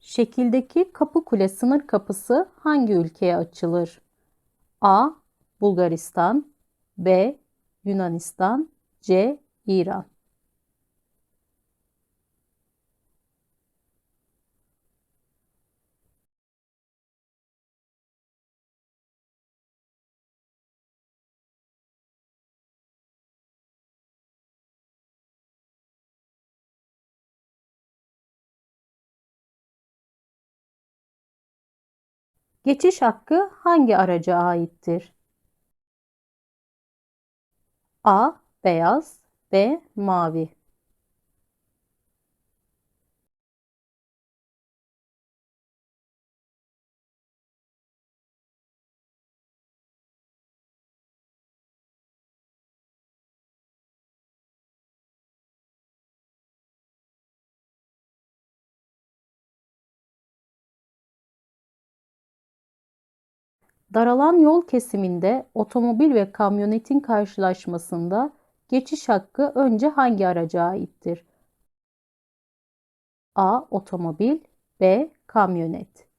Şekildeki Kapıkule sınır kapısı hangi ülkeye açılır? A. Bulgaristan B. Yunanistan C. İran Geçiş hakkı hangi araca aittir? A. Beyaz B. Mavi Daralan yol kesiminde otomobil ve kamyonetin karşılaşmasında geçiş hakkı önce hangi araca aittir? A. Otomobil B. Kamyonet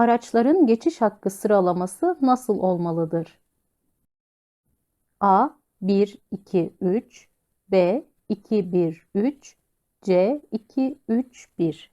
Araçların geçiş hakkı sıralaması nasıl olmalıdır? A 1 2 3 B 2 1 3 C 2 3 1